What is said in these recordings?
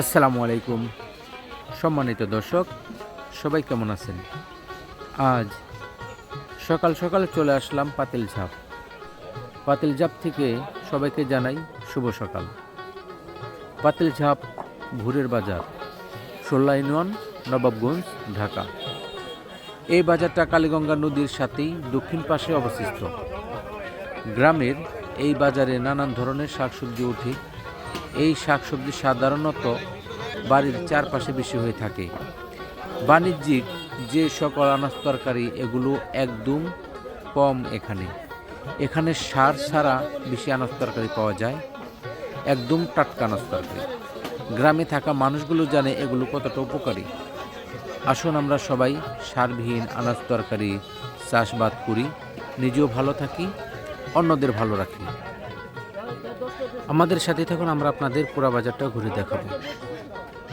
আসসালামু আলাইকুম। সম্মানিত দর্শক, সবাই কেমন আছেন? আজ সকাল সকাল চলে আসলাম পাতিল ঝাপ পাতিল ঝাপ থেকে সবাইকে জানাই শুভ সকাল। পাতিল ঝাপ ভুরের বাজার সোল্লা ইউনিয়ন, নবাবগঞ্জ, ঢাকা। এই বাজারটা কালীগঙ্গা নদীর সাথেই দক্ষিণ পাশে অবস্থিত। গ্রামের এই বাজারে নানান ধরনের শাকসবজি ওঠে। এই শাকসবজি সাধারণত বাড়ির চারপাশে বেশি হয়ে থাকে। বাণিজ্যিক যে সকল আনাজ তরকারি, এগুলো একদম কম এখানে। এখানে সার ছাড়া বেশি আনাজ তরকারি পাওয়া যায়। একদম টাটকা আনাজ তরকারি। গ্রামে থাকা মানুষগুলো জানে এগুলো কতটা উপকারী। আসুন আমরা সবাই সারবিহীন আনাজ তরকারি চাষবাদ করি। নিজেও ভালো থাকি, অন্যদের ভালো রাখি। আমাদের সাথে থাকুন, আমরা আপনাদের পুরা বাজারটা ঘুরে দেখাবো।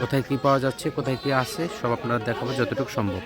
কোথায় কি পাওয়া যাচ্ছে, কোথায় কি আছে, সব আপনারা দেখাবো যতটুকু সম্ভব।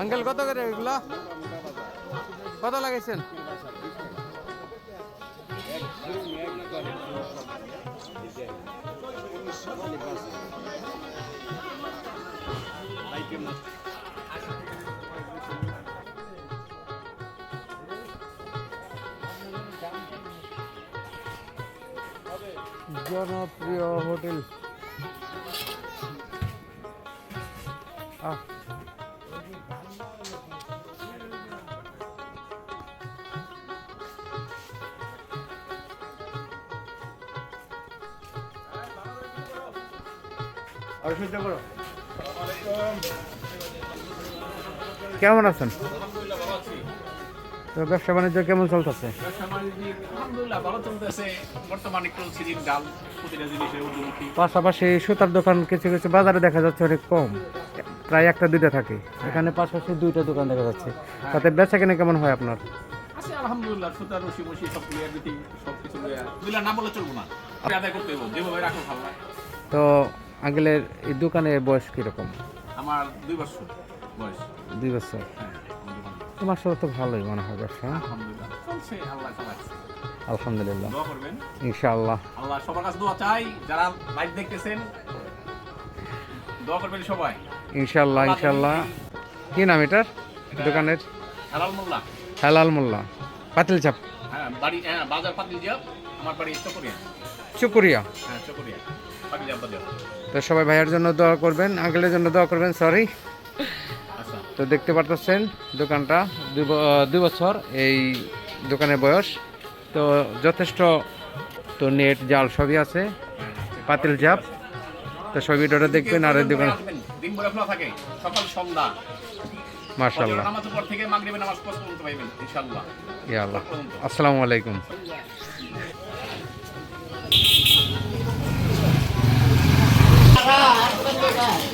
আঙ্কেল কত করে এগুলা? কত লাগাইছেন? জনপ্রিয় হোটেল। আহ কেমন আছেন? তো ব্যবসা বাণিজ্য কেমন চলতেছে? পাশাপাশি সুতার দোকান কিছু কিছু বাজারে দেখা যাচ্ছে অনেক কম। প্রায় একটা দুইটা থাকে। এখানে পাশাপাশি দুইটা দোকান দেখা যাচ্ছে। তাতে বেচা কেনা কেমন হয় আপনার? আলহামদুলিল্লাহ সুতার রশি বসি সব ক্লিয়ার দিতেই সব কিছু না বলে চলবো না। আদায় করতে যেভাবে রাখো ভালো তো আঙ্কেলের এই দোকানের বয়স কীরকম? আমার দুই বছর বয়স। দুই বছর? হ্যাঁ আমার দোকানে। তোমার সাথে তো ভালোই মনে হয় ব্যবসা। আলহামদুলিল্লাহ। ইনশাআল্লাহ। আল্লাহ সবার কাছে দোয়া চাই যারা লাইভ দেখতেছেন দোয়া করবেন সবাই। ইনশাআল্লাহ ইনশাআল্লাহ। কি নাম এটার? দোকানের? হালাল মোল্লা। হেলাল মোল্লা। পাতিল চাপ। হ্যাঁ বাড়ি হ্যাঁ বাজার পাতিল যাব আমার বাড়ি চকরিয়া। চুকুরিয়া। হ্যাঁ চকরিয়া। তো সবাই ভাইয়ের জন্য দোয়া করবেন আঙ্কেলের জন্য দোয়া করবেন সরি আচ্ছা। তো দেখতে পারতেছেন দোকানটা দুই বছর এই দোকানের বয়স। তো যথেষ্ট তো নেট জাল সবই আছে পাতিল জাপ। তো সব ভিডিওটা দেখবেন আর এই দোকান সকাল সন্ধ্যা। মার্শাল্লাহ ফজরের নামাজ 아, 자,